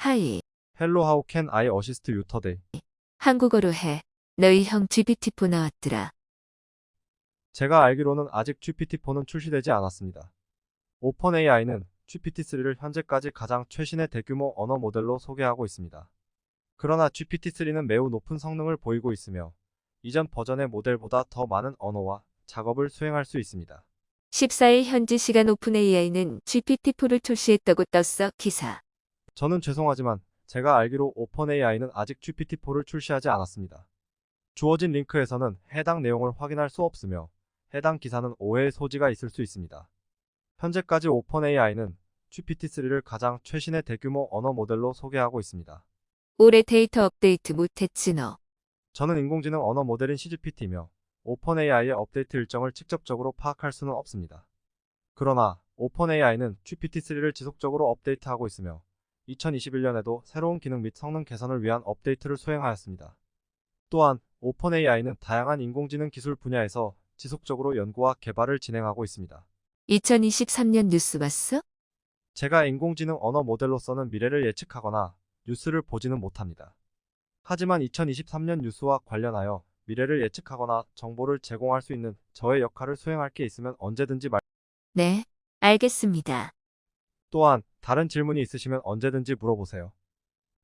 하이. Hello how can I assist you today? 한국어로 해. 너희 형 GPT-4 나왔더라. 제가 알기로는 아직 GPT-4는 출시되지 않았습니다. 오픈AI는 GPT-3를 현재까지 가장 최신의 대규모 언어 모델로 소개하고 있습니다. 그러나 GPT-3는 매우 높은 성능을 보이고 있으며 이전 버전의 모델보다 더 많은 언어와 작업을 수행할 수 있습니다. 14일 현지 시간 오픈AI는 GPT-4를 출시했다고 떴어, 기사. 저는 죄송하지만 제가 알기로 오픈AI는 아직 GPT-4를 출시하지 않았습니다. 주어진 링크에서는 해당 내용을 확인할 수 없으며 해당 기사는 오해의 소지가 있을 수 있습니다. 현재까지 오픈AI는 GPT-3를 가장 최신의 대규모 언어 모델로 소개하고 있습니다. 올해 데이터 업데이트 못했지 너. 저는 인공지능 언어 모델인 CGPT이며 오픈AI의 업데이트 일정을 직접적으로 파악할 수는 없습니다. 그러나 오픈AI는 GPT-3를 지속적으로 업데이트하고 있으며 2021년에도 새로운 기능 및 성능 개선을 위한 업데이트를 수행하였습니다. 또한 오픈AI는 다양한 인공지능 기술 분야에서 지속적으로 연구와 개발을 진행하고 있습니다. 2023년 뉴스 봤어? 제가 인공지능 언어 모델로서는 미래를 예측하거나 뉴스를 보지는 못합니다. 하지만 2023년 뉴스와 관련하여 미래를 예측하거나 정보를 제공할 수 있는 저의 역할을 수행할 게 있으면 언제든지 말, 네, 알겠습니다. 또한 다른 질문이 있으시면 언제든지 물어보세요.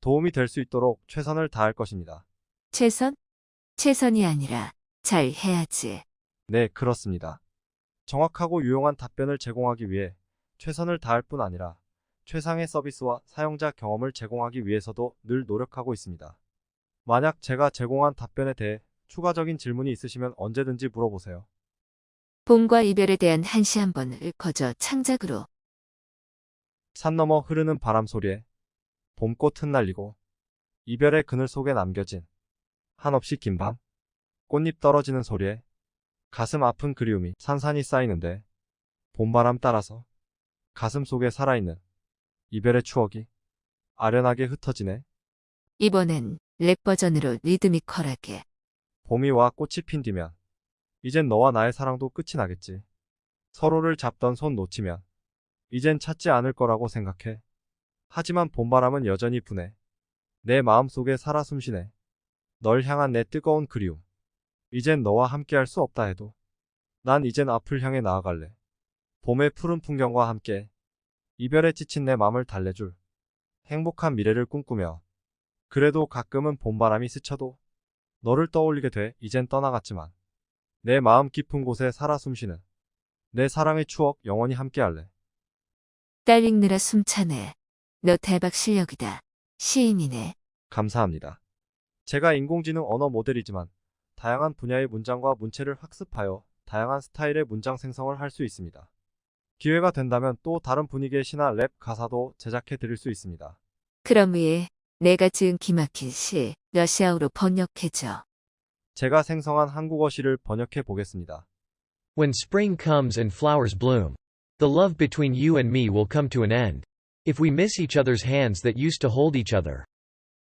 도움이 될 수 있도록 최선을 다할 것입니다. 최선? 최선이 아니라 잘 해야지. 네, 그렇습니다. 정확하고 유용한 답변을 제공하기 위해 최선을 다할 뿐 아니라 최상의 서비스와 사용자 경험을 제공하기 위해서도 늘 노력하고 있습니다. 만약 제가 제공한 답변에 대해 추가적인 질문이 있으시면 언제든지 물어보세요. 봄과 이별에 대한 한시 한 번을 거저 창작으로. 산 너머 흐르는 바람 소리에 봄꽃 흩날리고 이별의 그늘 속에 남겨진 한없이 긴 밤 꽃잎 떨어지는 소리에 가슴 아픈 그리움이 산산이 쌓이는데 봄바람 따라서 가슴 속에 살아있는 이별의 추억이 아련하게 흩어지네 이번엔 랩 버전으로 리드미컬하게. 봄이 와 꽃이 핀 뒤면 이젠 너와 나의 사랑도 끝이 나겠지 서로를 잡던 손 놓치면 이젠 찾지 않을 거라고 생각해. 하지만 봄바람은 여전히 부네 내 마음속에 살아 숨쉬네. 널 향한 내 뜨거운 그리움. 이젠 너와 함께할 수 없다 해도. 난 이젠 앞을 향해 나아갈래. 봄의 푸른 풍경과 함께 이별에 지친 내 맘을 달래줄 행복한 미래를 꿈꾸며 그래도 가끔은 봄바람이 스쳐도 너를 떠올리게 돼 이젠 떠나갔지만 내 마음 깊은 곳에 살아 숨쉬는 내 사랑의 추억 영원히 함께할래. 딸 읽느라 숨차네. 너 대박 실력이다. 시인이네. 감사합니다. 제가 인공지능 언어 모델이지만 다양한 분야의 문장과 문체를 학습하여 다양한 스타일의 문장 생성을 할 수 있습니다. 기회가 된다면 또 다른 분위기의 시나 랩 가사도 제작해 드릴 수 있습니다. 그럼 위에 내가 지은 기막힌 시 러시아어로 번역해줘. 제가 생성한 한국어 시를 번역해 보겠습니다. When spring comes and flowers bloom, the love between you and me will come to an end. If we miss each other's hands that used to hold each other.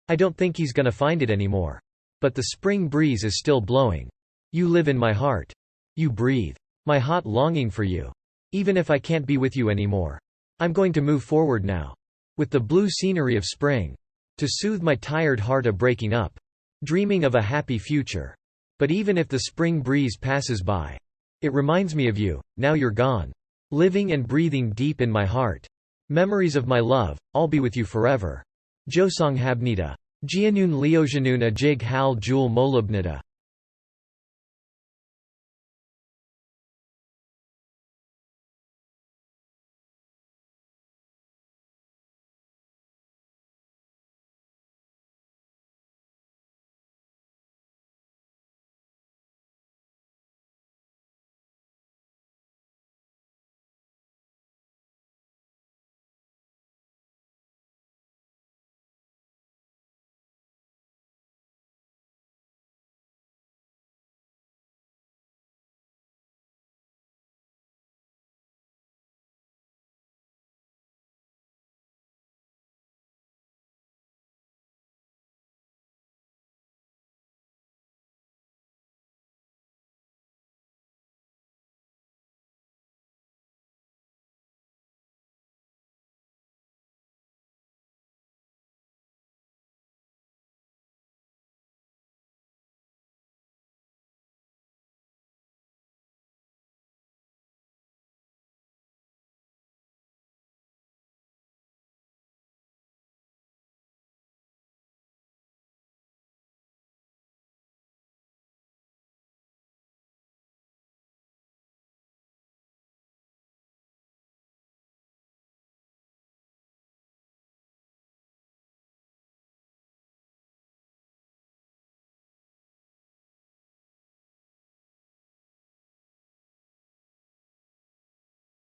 I don't think he's gonna find it anymore. But the spring breeze is still blowing. You live in my heart. You breathe. My hot longing for you. Even if I can't be with you anymore. I'm going to move forward now. With the blue scenery of spring. To soothe my tired heart of breaking up. Dreaming of a happy future. But even if the spring breeze passes by. It reminds me of you, now you're gone. Living and breathing deep in my heart. Memories of my love, I'll be with you forever. Josong Habnida. Jianun Leojanun Ajig Hal Jul Molubnida.